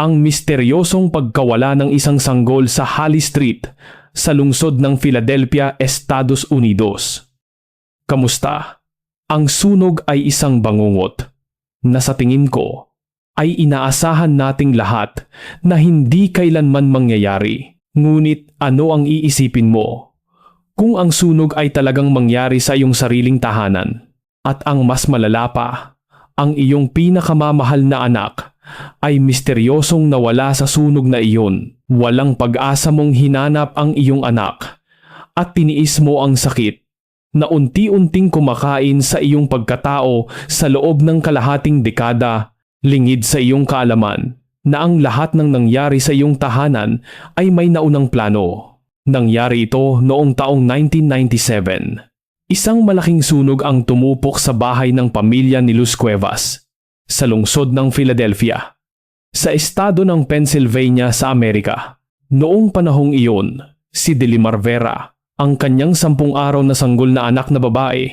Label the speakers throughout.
Speaker 1: ang misteryosong pagkawala ng isang sanggol sa Holly Street sa lungsod ng Philadelphia, Estados Unidos. Kamusta? Ang sunog ay isang bangungot na sa tingin ko ay inaasahan nating lahat na hindi kailanman mangyayari. Ngunit ano ang iisipin mo? Kung ang sunog ay talagang mangyari sa iyong sariling tahanan at ang mas malala pa, ang iyong pinakamamahal na anak ay misteryosong nawala sa sunog na iyon. Walang pag-asa mong hinanap ang iyong anak at tiniis mo ang sakit na unti-unting kumakain sa iyong pagkatao sa loob ng kalahating dekada, lingid sa iyong kaalaman na ang lahat ng nangyari sa iyong tahanan ay may naunang plano. Nangyari ito noong taong 1997. Isang malaking sunog ang tumupok sa bahay ng pamilya ni Luz Cuevas sa lungsod ng Philadelphia, sa estado ng Pennsylvania sa Amerika. Noong panahong iyon, si Delimar Vera ang kanyang sampung araw na sanggol na anak na babae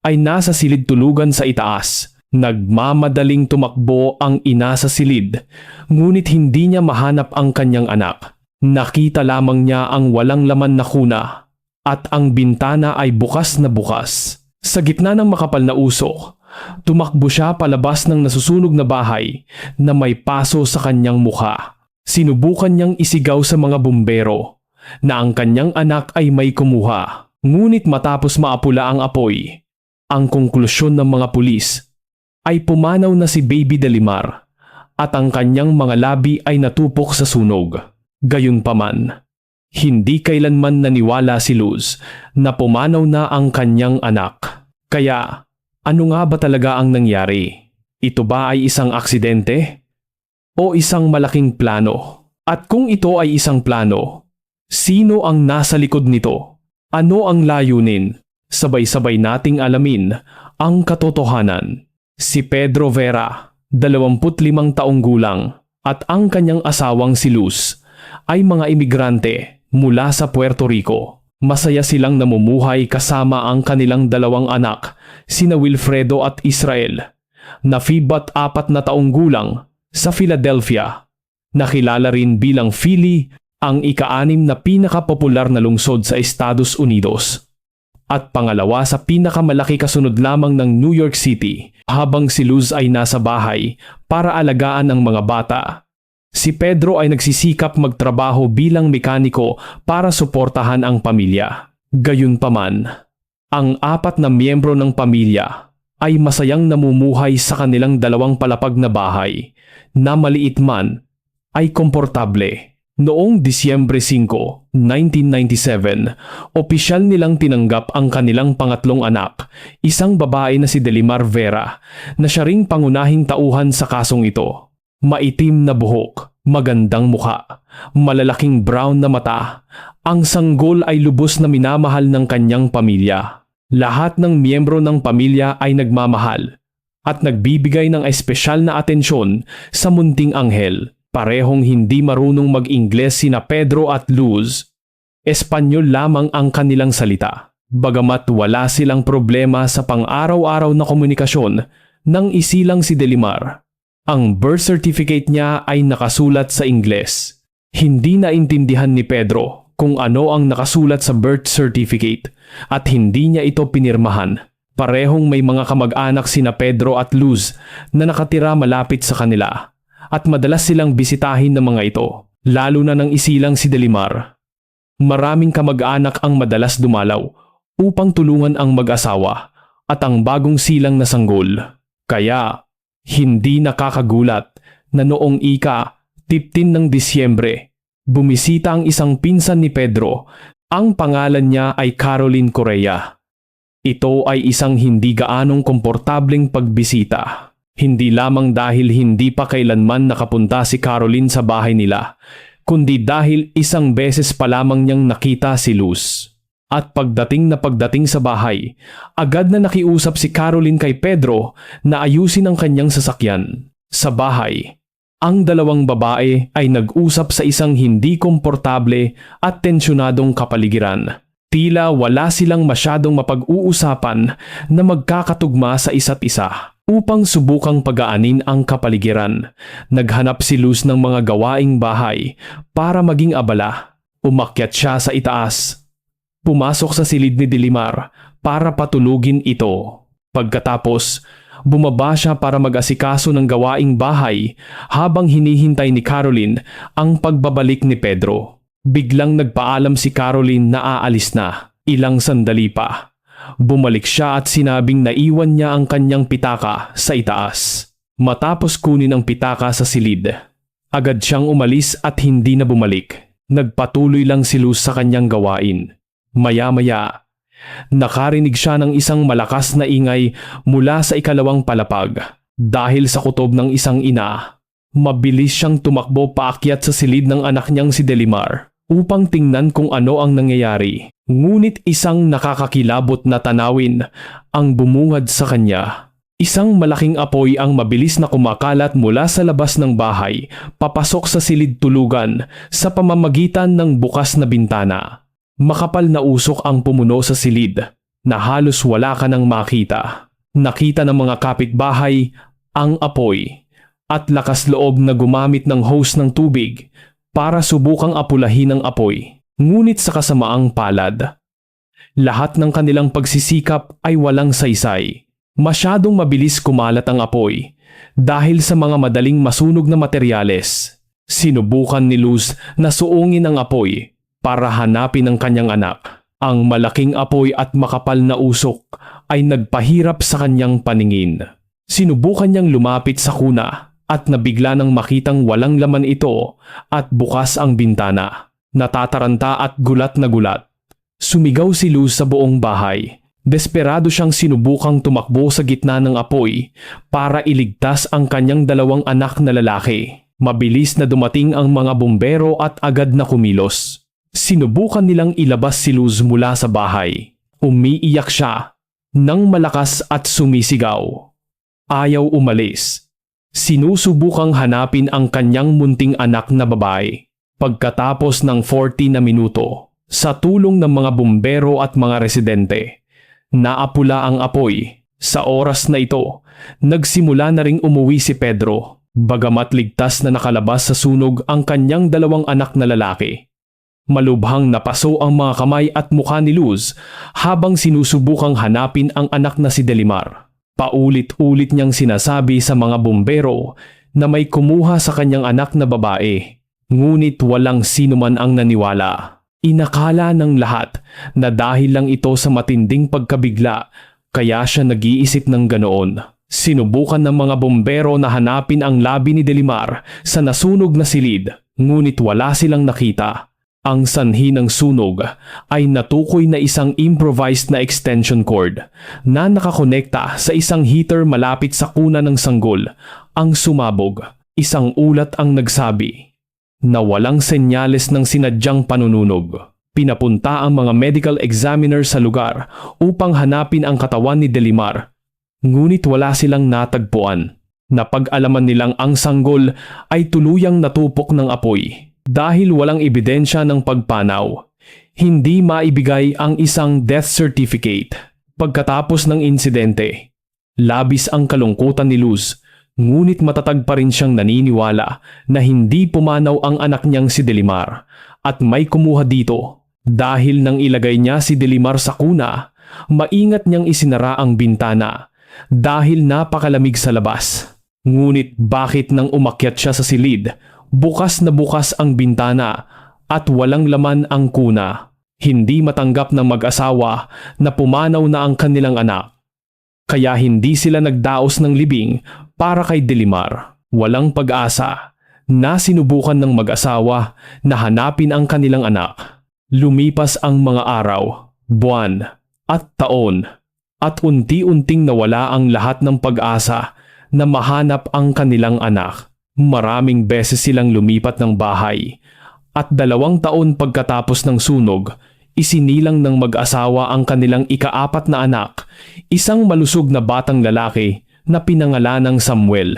Speaker 1: ay nasa silid tulugan sa itaas. Nagmamadaling tumakbo ang ina sa silid, ngunit hindi niya mahanap ang kanyang anak. Nakita lamang niya ang walang laman na kuna at ang bintana ay bukas na bukas. Sa gitna ng makapal na usok, tumakbo siya palabas ng nasusunog na bahay na may paso sa kanyang mukha. Sinubukan niyang isigaw sa mga bumbero na ang kanyang anak ay may kumuha. Ngunit matapos maapula ang apoy, ang konklusyon ng mga pulis ay pumanaw na si Baby Delimar at ang kanyang mga labi ay natupok sa sunog. Gayunpaman, hindi kailanman naniwala si Luz na pumanaw na ang kanyang anak. Kaya, ano nga ba talaga ang nangyari? Ito ba ay isang aksidente? O isang malaking plano? At kung ito ay isang plano, Sino ang nasa likod nito? Ano ang layunin? Sabay-sabay nating alamin ang katotohanan. Si Pedro Vera, 25 taong gulang, at ang kanyang asawang si Luz ay mga imigrante mula sa Puerto Rico. Masaya silang namumuhay kasama ang kanilang dalawang anak, sina Wilfredo at Israel, na fibat apat na taong gulang sa Philadelphia. Nakilala rin bilang Philly ang ika-anim na pinakapopular na lungsod sa Estados Unidos. At pangalawa sa pinakamalaki kasunod lamang ng New York City habang si Luz ay nasa bahay para alagaan ang mga bata. Si Pedro ay nagsisikap magtrabaho bilang mekaniko para suportahan ang pamilya. Gayunpaman, ang apat na miyembro ng pamilya ay masayang namumuhay sa kanilang dalawang palapag na bahay na maliit man ay komportable Noong Disyembre 5, 1997, opisyal nilang tinanggap ang kanilang pangatlong anak, isang babae na si Delimar Vera, na siya ring pangunahing tauhan sa kasong ito. Maitim na buhok, magandang muka, malalaking brown na mata, ang sanggol ay lubos na minamahal ng kanyang pamilya. Lahat ng miyembro ng pamilya ay nagmamahal at nagbibigay ng espesyal na atensyon sa munting anghel Parehong hindi marunong mag-Ingles sina Pedro at Luz. Espanyol lamang ang kanilang salita. Bagamat wala silang problema sa pang-araw-araw na komunikasyon nang isilang si Delimar. Ang birth certificate niya ay nakasulat sa Ingles. Hindi naintindihan ni Pedro kung ano ang nakasulat sa birth certificate at hindi niya ito pinirmahan. Parehong may mga kamag-anak sina Pedro at Luz na nakatira malapit sa kanila at madalas silang bisitahin ng mga ito, lalo na nang isilang si Delimar. Maraming kamag-anak ang madalas dumalaw upang tulungan ang mag-asawa at ang bagong silang na sanggol. Kaya, hindi nakakagulat na noong ika 15 ng Disyembre, bumisita ang isang pinsan ni Pedro. Ang pangalan niya ay Caroline Correa. Ito ay isang hindi gaanong komportableng pagbisita. Hindi lamang dahil hindi pa kailanman nakapunta si Caroline sa bahay nila, kundi dahil isang beses pa lamang niyang nakita si Luz. At pagdating na pagdating sa bahay, agad na nakiusap si Caroline kay Pedro na ayusin ang kanyang sasakyan. Sa bahay, ang dalawang babae ay nag-usap sa isang hindi komportable at tensyonadong kapaligiran. Tila wala silang masyadong mapag-uusapan na magkakatugma sa isa't isa. upang subukang pagaanin ang kapaligiran. Naghanap si Luz ng mga gawaing bahay para maging abala. Umakyat siya sa itaas. Pumasok sa silid ni Dilimar para patulugin ito. Pagkatapos, bumaba siya para mag-asikaso ng gawaing bahay habang hinihintay ni Caroline ang pagbabalik ni Pedro. Biglang nagpaalam si Caroline na aalis na, ilang sandali pa. Bumalik siya at sinabing naiwan niya ang kanyang pitaka sa itaas. Matapos kunin ang pitaka sa silid, agad siyang umalis at hindi na bumalik. Nagpatuloy lang si Luz sa kanyang gawain. Maya-maya, nakarinig siya ng isang malakas na ingay mula sa ikalawang palapag. Dahil sa kutob ng isang ina, mabilis siyang tumakbo paakyat sa silid ng anak niyang si Delimar upang tingnan kung ano ang nangyayari. Ngunit isang nakakakilabot na tanawin ang bumungad sa kanya. Isang malaking apoy ang mabilis na kumakalat mula sa labas ng bahay, papasok sa silid tulugan sa pamamagitan ng bukas na bintana. Makapal na usok ang pumuno sa silid na halos wala ka nang makita. Nakita ng mga kapitbahay ang apoy at lakas loob na gumamit ng hose ng tubig para subukang apulahin ang apoy. Ngunit sa kasamaang palad, lahat ng kanilang pagsisikap ay walang saysay. Masyadong mabilis kumalat ang apoy dahil sa mga madaling masunog na materyales. Sinubukan ni Luz na suungin ang apoy para hanapin ang kanyang anak. Ang malaking apoy at makapal na usok ay nagpahirap sa kanyang paningin. Sinubukan niyang lumapit sa kuna at nabigla nang makitang walang laman ito at bukas ang bintana. Natataranta at gulat na gulat. Sumigaw si Luz sa buong bahay. Desperado siyang sinubukang tumakbo sa gitna ng apoy para iligtas ang kanyang dalawang anak na lalaki. Mabilis na dumating ang mga bumbero at agad na kumilos. Sinubukan nilang ilabas si Luz mula sa bahay. Umiiyak siya nang malakas at sumisigaw. Ayaw umalis. Sinusubukang hanapin ang kanyang munting anak na babae. Pagkatapos ng 40 na minuto, sa tulong ng mga bumbero at mga residente, naapula ang apoy. Sa oras na ito, nagsimula na ring umuwi si Pedro, bagamat ligtas na nakalabas sa sunog ang kanyang dalawang anak na lalaki. Malubhang napaso ang mga kamay at mukha ni Luz habang sinusubukang hanapin ang anak na si Delimar. Paulit-ulit niyang sinasabi sa mga bumbero na may kumuha sa kanyang anak na babae Ngunit walang sino man ang naniwala. Inakala ng lahat na dahil lang ito sa matinding pagkabigla kaya siya nag-iisip ng ganoon. Sinubukan ng mga bombero na hanapin ang labi ni Delimar sa nasunog na silid ngunit wala silang nakita. Ang sanhi ng sunog ay natukoy na isang improvised na extension cord na nakakonekta sa isang heater malapit sa kuna ng sanggol. Ang sumabog, isang ulat ang nagsabi na walang senyales ng sinadyang panununog. Pinapunta ang mga medical examiner sa lugar upang hanapin ang katawan ni Delimar. Ngunit wala silang natagpuan. Napag-alaman nilang ang sanggol ay tuluyang natupok ng apoy dahil walang ebidensya ng pagpanaw. Hindi maibigay ang isang death certificate. Pagkatapos ng insidente, labis ang kalungkutan ni Luz Ngunit matatag pa rin siyang naniniwala na hindi pumanaw ang anak niyang si Delimar at may kumuha dito. Dahil nang ilagay niya si Delimar sa kuna, maingat niyang isinara ang bintana dahil napakalamig sa labas. Ngunit bakit nang umakyat siya sa silid, bukas na bukas ang bintana at walang laman ang kuna. Hindi matanggap ng mag-asawa na pumanaw na ang kanilang anak. Kaya hindi sila nagdaos ng libing para kay Delimar, walang pag-asa na sinubukan ng mag-asawa na hanapin ang kanilang anak. Lumipas ang mga araw, buwan, at taon, at unti-unting nawala ang lahat ng pag-asa na mahanap ang kanilang anak. Maraming beses silang lumipat ng bahay, at dalawang taon pagkatapos ng sunog, isinilang ng mag-asawa ang kanilang ikaapat na anak, isang malusog na batang lalaki na pinangalan ng Samuel.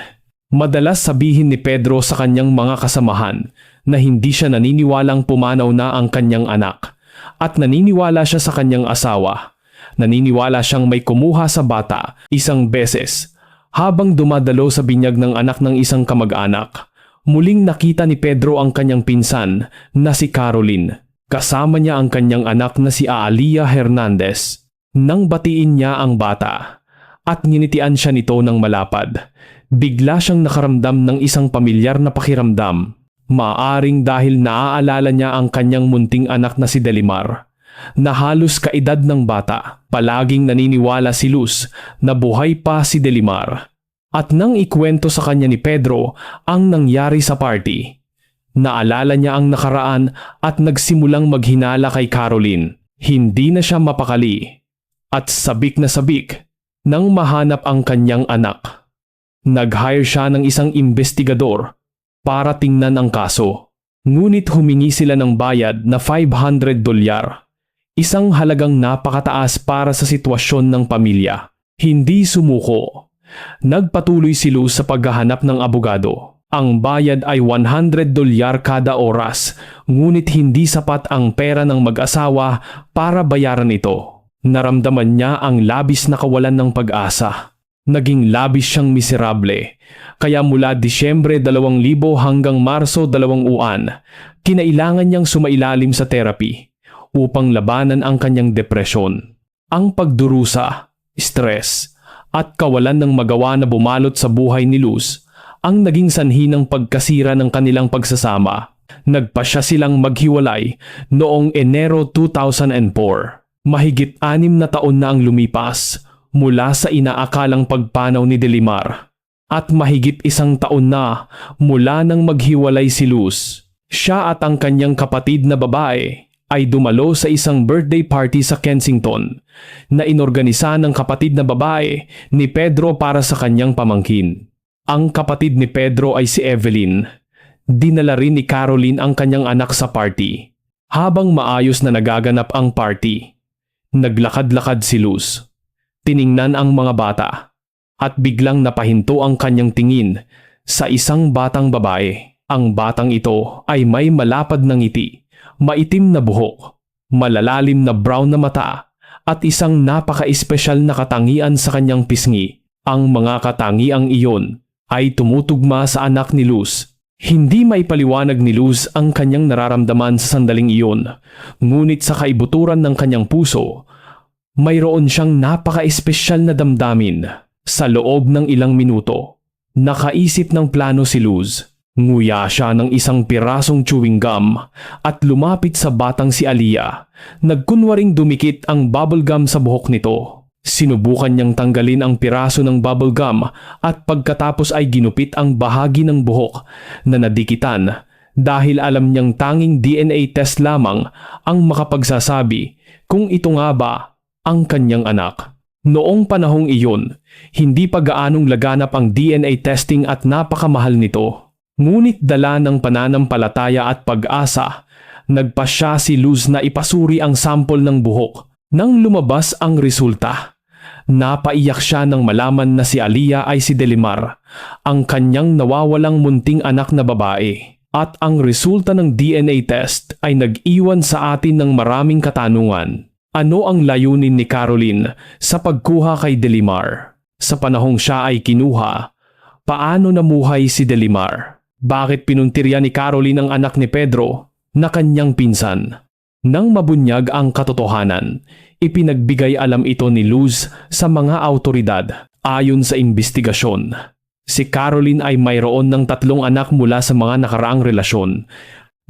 Speaker 1: Madalas sabihin ni Pedro sa kanyang mga kasamahan na hindi siya naniniwalang pumanaw na ang kanyang anak at naniniwala siya sa kanyang asawa. Naniniwala siyang may kumuha sa bata isang beses Habang dumadalo sa binyag ng anak ng isang kamag-anak, muling nakita ni Pedro ang kanyang pinsan na si Caroline. Kasama niya ang kanyang anak na si Aalia Hernandez. Nang batiin niya ang bata at nginitian siya nito ng malapad, bigla siyang nakaramdam ng isang pamilyar na pakiramdam. Maaring dahil naaalala niya ang kanyang munting anak na si Delimar na halos kaedad ng bata. Palaging naniniwala si Luz na buhay pa si Delimar. At nang ikwento sa kanya ni Pedro ang nangyari sa party, naalala niya ang nakaraan at nagsimulang maghinala kay Caroline. Hindi na siya mapakali at sabik na sabik nang mahanap ang kanyang anak. Nag-hire siya ng isang investigador para tingnan ang kaso. Ngunit humingi sila ng bayad na 500 dolyar Isang halagang napakataas para sa sitwasyon ng pamilya. Hindi sumuko. Nagpatuloy si Luz sa paghahanap ng abogado. Ang bayad ay 100 dolyar kada oras, ngunit hindi sapat ang pera ng mag-asawa para bayaran ito. Naramdaman niya ang labis na kawalan ng pag-asa. Naging labis siyang miserable. Kaya mula Disyembre 2000 hanggang Marso 2000, kinailangan niyang sumailalim sa therapy upang labanan ang kanyang depresyon. Ang pagdurusa, stress, at kawalan ng magawa na bumalot sa buhay ni Luz ang naging sanhi ng pagkasira ng kanilang pagsasama. Nagpasya silang maghiwalay noong Enero 2004. Mahigit anim na taon na ang lumipas mula sa inaakalang pagpanaw ni Delimar at mahigit isang taon na mula nang maghiwalay si Luz. Siya at ang kanyang kapatid na babae ay dumalo sa isang birthday party sa Kensington na inorganisa ng kapatid na babae ni Pedro para sa kanyang pamangkin. Ang kapatid ni Pedro ay si Evelyn. Dinala rin ni Caroline ang kanyang anak sa party. Habang maayos na nagaganap ang party, naglakad-lakad si Luz. Tiningnan ang mga bata at biglang napahinto ang kanyang tingin sa isang batang babae. Ang batang ito ay may malapad na ngiti maitim na buhok, malalalim na brown na mata, at isang napaka-espesyal na katangian sa kanyang pisngi. Ang mga katangiang iyon ay tumutugma sa anak ni Luz. Hindi may paliwanag ni Luz ang kanyang nararamdaman sa sandaling iyon, ngunit sa kaibuturan ng kanyang puso, mayroon siyang napaka-espesyal na damdamin. Sa loob ng ilang minuto, nakaisip ng plano si Luz Nguya siya ng isang pirasong chewing gum at lumapit sa batang si Aliyah. Nagkunwaring dumikit ang bubblegum sa buhok nito. Sinubukan niyang tanggalin ang piraso ng bubblegum at pagkatapos ay ginupit ang bahagi ng buhok na nadikitan dahil alam niyang tanging DNA test lamang ang makapagsasabi kung ito nga ba ang kanyang anak. Noong panahong iyon, hindi pa gaanong laganap ang DNA testing at napakamahal nito. Ngunit dala ng pananampalataya at pag-asa, nagpasya si Luz na ipasuri ang sampol ng buhok. Nang lumabas ang resulta, napaiyak siya nang malaman na si Aliyah ay si Delimar, ang kanyang nawawalang munting anak na babae. At ang resulta ng DNA test ay nag-iwan sa atin ng maraming katanungan. Ano ang layunin ni Caroline sa pagkuha kay Delimar? Sa panahong siya ay kinuha, paano namuhay si Delimar? Bakit pinuntirya ni Caroline ang anak ni Pedro na kanyang pinsan? Nang mabunyag ang katotohanan, ipinagbigay alam ito ni Luz sa mga autoridad ayon sa investigasyon. Si Caroline ay mayroon ng tatlong anak mula sa mga nakaraang relasyon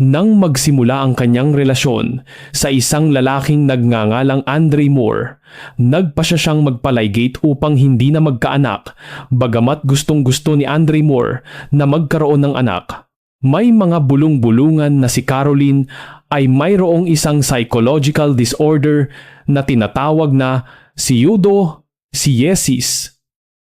Speaker 1: nang magsimula ang kanyang relasyon sa isang lalaking nagngangalang Andre Moore, nagpa siya siyang magpalaygate upang hindi na magkaanak bagamat gustong gusto ni Andre Moore na magkaroon ng anak. May mga bulong-bulungan na si Caroline ay mayroong isang psychological disorder na tinatawag na pseudo-siesis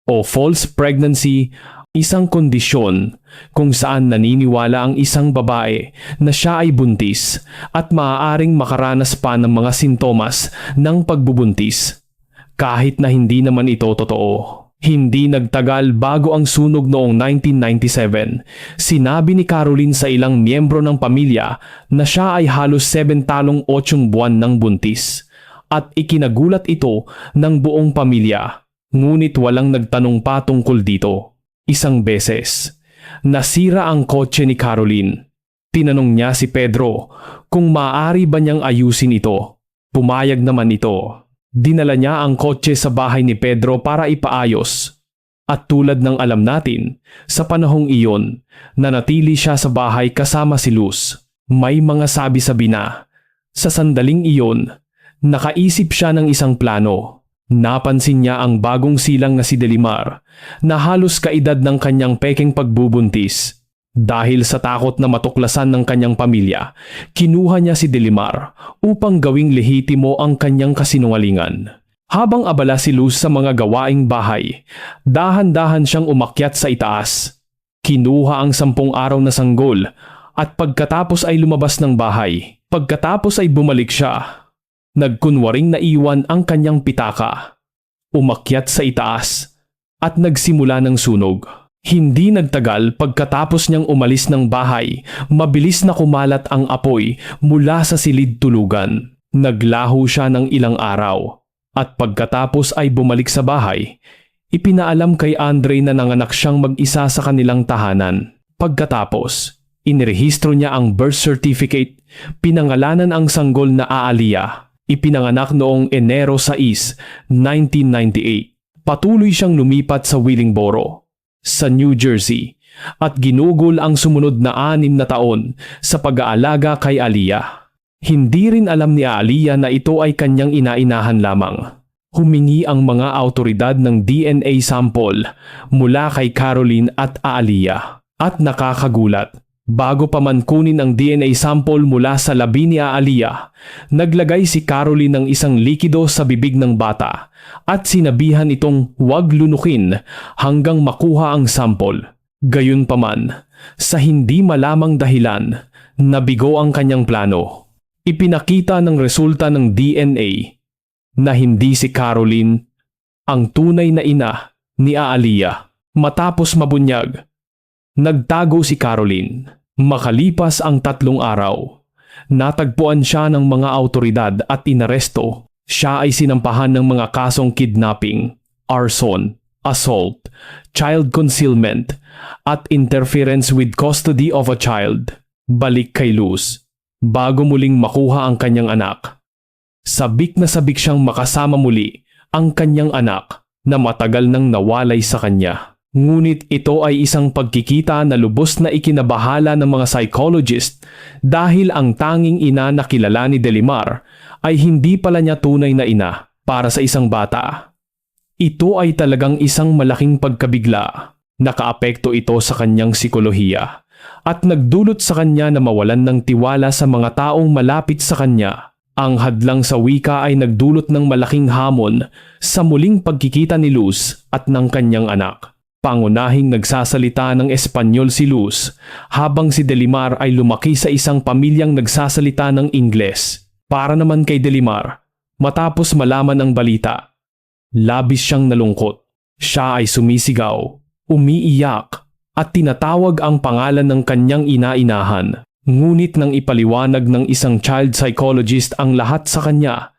Speaker 1: o false pregnancy Isang kondisyon kung saan naniniwala ang isang babae na siya ay buntis at maaaring makaranas pa ng mga sintomas ng pagbubuntis. Kahit na hindi naman ito totoo. Hindi nagtagal bago ang sunog noong 1997, sinabi ni Caroline sa ilang miyembro ng pamilya na siya ay halos 7 talong 8 buwan ng buntis at ikinagulat ito ng buong pamilya. Ngunit walang nagtanong pa tungkol dito. Isang beses, nasira ang kotse ni Caroline. Tinanong niya si Pedro kung maaari ba niyang ayusin ito. Pumayag naman ito. Dinala niya ang kotse sa bahay ni Pedro para ipaayos. At tulad ng alam natin, sa panahong iyon, nanatili siya sa bahay kasama si Luz. May mga sabi-sabi na. Sa sandaling iyon, nakaisip siya ng isang plano. Napansin niya ang bagong silang na si Delimar na halos kaedad ng kanyang peking pagbubuntis. Dahil sa takot na matuklasan ng kanyang pamilya, kinuha niya si Delimar upang gawing lehitimo ang kanyang kasinungalingan. Habang abala si Luz sa mga gawaing bahay, dahan-dahan siyang umakyat sa itaas. Kinuha ang sampung araw na sanggol at pagkatapos ay lumabas ng bahay. Pagkatapos ay bumalik siya. Nagkunwaring naiwan ang kanyang pitaka. Umakyat sa itaas at nagsimula ng sunog. Hindi nagtagal pagkatapos niyang umalis ng bahay, mabilis na kumalat ang apoy mula sa silid tulugan. Naglaho siya ng ilang araw at pagkatapos ay bumalik sa bahay, ipinaalam kay Andre na nanganak siyang mag-isa sa kanilang tahanan. Pagkatapos, inirehistro niya ang birth certificate, pinangalanan ang sanggol na Aalia. Ipinanganak noong Enero 6, 1998. Patuloy siyang lumipat sa Willingboro sa New Jersey at ginugol ang sumunod na anim na taon sa pag-aalaga kay Aliyah. Hindi rin alam ni Aliyah na ito ay kanyang inainahan lamang. Humingi ang mga autoridad ng DNA sample mula kay Caroline at Aliyah. At nakakagulat, bago pa man kunin ang DNA sample mula sa labi ni Aliyah, naglagay si Caroline ng isang likido sa bibig ng bata at sinabihan itong huwag lunukin hanggang makuha ang sample. Gayunpaman, sa hindi malamang dahilan, nabigo ang kanyang plano. Ipinakita ng resulta ng DNA na hindi si Caroline ang tunay na ina ni Aaliyah. Matapos mabunyag, nagtago si Caroline. Makalipas ang tatlong araw, natagpuan siya ng mga autoridad at inaresto siya ay sinampahan ng mga kasong kidnapping, arson, assault, child concealment, at interference with custody of a child. Balik kay Luz, bago muling makuha ang kanyang anak. Sabik na sabik siyang makasama muli ang kanyang anak na matagal nang nawalay sa kanya. Ngunit ito ay isang pagkikita na lubos na ikinabahala ng mga psychologist dahil ang tanging ina na kilala ni Delimar ay hindi pala niya tunay na ina para sa isang bata. Ito ay talagang isang malaking pagkabigla. Nakaapekto ito sa kanyang sikolohiya at nagdulot sa kanya na mawalan ng tiwala sa mga taong malapit sa kanya. Ang hadlang sa wika ay nagdulot ng malaking hamon sa muling pagkikita ni Luz at ng kanyang anak. Pangunahing nagsasalita ng Espanyol si Luz habang si Delimar ay lumaki sa isang pamilyang nagsasalita ng Ingles. Para naman kay Delimar, matapos malaman ang balita, labis siyang nalungkot. Siya ay sumisigaw, umiiyak at tinatawag ang pangalan ng kanyang ina-inahan. Ngunit nang ipaliwanag ng isang child psychologist ang lahat sa kanya,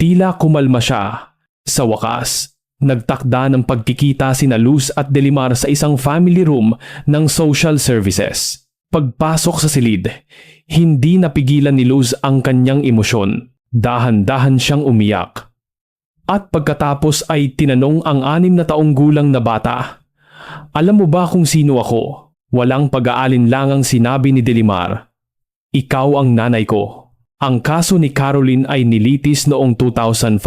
Speaker 1: tila kumalma siya. Sa wakas, Nagtakda ng pagkikita sina Luz at Delimar sa isang family room ng social services. Pagpasok sa silid, hindi napigilan ni Luz ang kanyang emosyon. Dahan-dahan siyang umiyak. At pagkatapos ay tinanong ang anim na taong gulang na bata, Alam mo ba kung sino ako? Walang pag-aalinlangang sinabi ni Delimar. Ikaw ang nanay ko. Ang kaso ni Caroline ay nilitis noong 2005.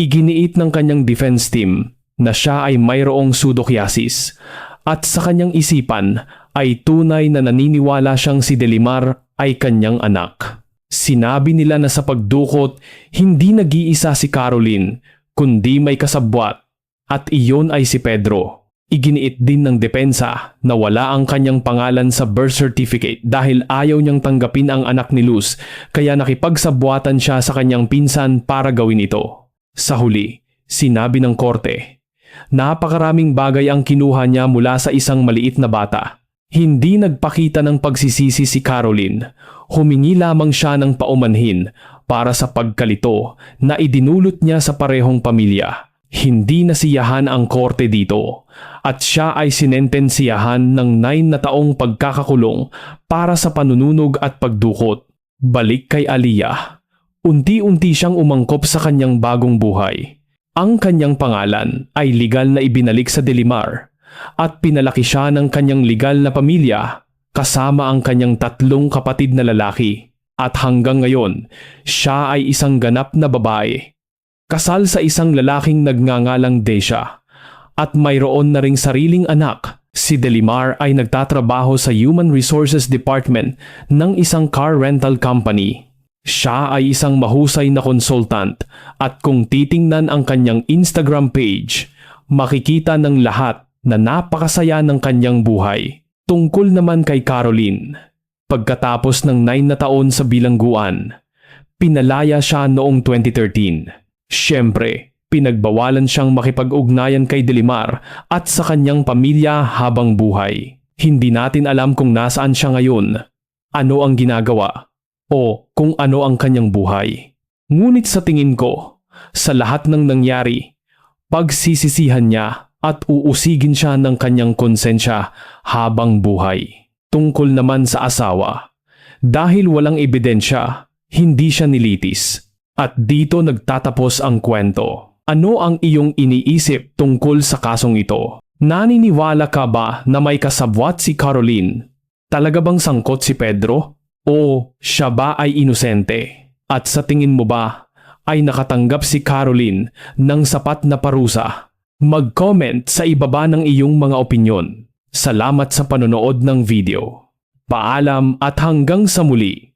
Speaker 1: Iginiit ng kanyang defense team na siya ay mayroong pseudokiasis at sa kanyang isipan ay tunay na naniniwala siyang si Delimar ay kanyang anak. Sinabi nila na sa pagdukot, hindi nag-iisa si Caroline, kundi may kasabwat at iyon ay si Pedro. Iginiit din ng depensa na wala ang kanyang pangalan sa birth certificate dahil ayaw niyang tanggapin ang anak ni Luz kaya nakipagsabwatan siya sa kanyang pinsan para gawin ito. Sa huli, sinabi ng korte, napakaraming bagay ang kinuha niya mula sa isang maliit na bata. Hindi nagpakita ng pagsisisi si Caroline. Humingi lamang siya ng paumanhin para sa pagkalito na idinulot niya sa parehong pamilya. Hindi nasiyahan ang korte dito at siya ay sinentensiyahan ng 9 na taong pagkakakulong para sa panununog at pagdukot. Balik kay Aliyah. Unti-unti siyang umangkop sa kanyang bagong buhay. Ang kanyang pangalan ay legal na ibinalik sa Delimar at pinalaki siya ng kanyang legal na pamilya kasama ang kanyang tatlong kapatid na lalaki. At hanggang ngayon, siya ay isang ganap na babae. Kasal sa isang lalaking nagngangalang Desha. At mayroon na ring sariling anak. Si Delimar ay nagtatrabaho sa Human Resources Department ng isang car rental company. Siya ay isang mahusay na consultant at kung titingnan ang kanyang Instagram page, makikita ng lahat na napakasaya ng kanyang buhay. Tungkol naman kay Caroline, pagkatapos ng 9 na taon sa bilangguan, pinalaya siya noong 2013. Siyempre, pinagbawalan siyang makipag-ugnayan kay Delimar at sa kanyang pamilya habang buhay. Hindi natin alam kung nasaan siya ngayon, ano ang ginagawa, o kung ano ang kanyang buhay. Ngunit sa tingin ko, sa lahat ng nangyari, pagsisisihan niya at uusigin siya ng kanyang konsensya habang buhay. Tungkol naman sa asawa, dahil walang ebidensya, hindi siya nilitis. At dito nagtatapos ang kwento. Ano ang iyong iniisip tungkol sa kasong ito? Naniniwala ka ba na may kasabwat si Caroline? Talaga bang sangkot si Pedro? O siya ba ay inosente? At sa tingin mo ba ay nakatanggap si Caroline ng sapat na parusa? Mag-comment sa ibaba ng iyong mga opinyon. Salamat sa panonood ng video. Paalam at hanggang sa muli.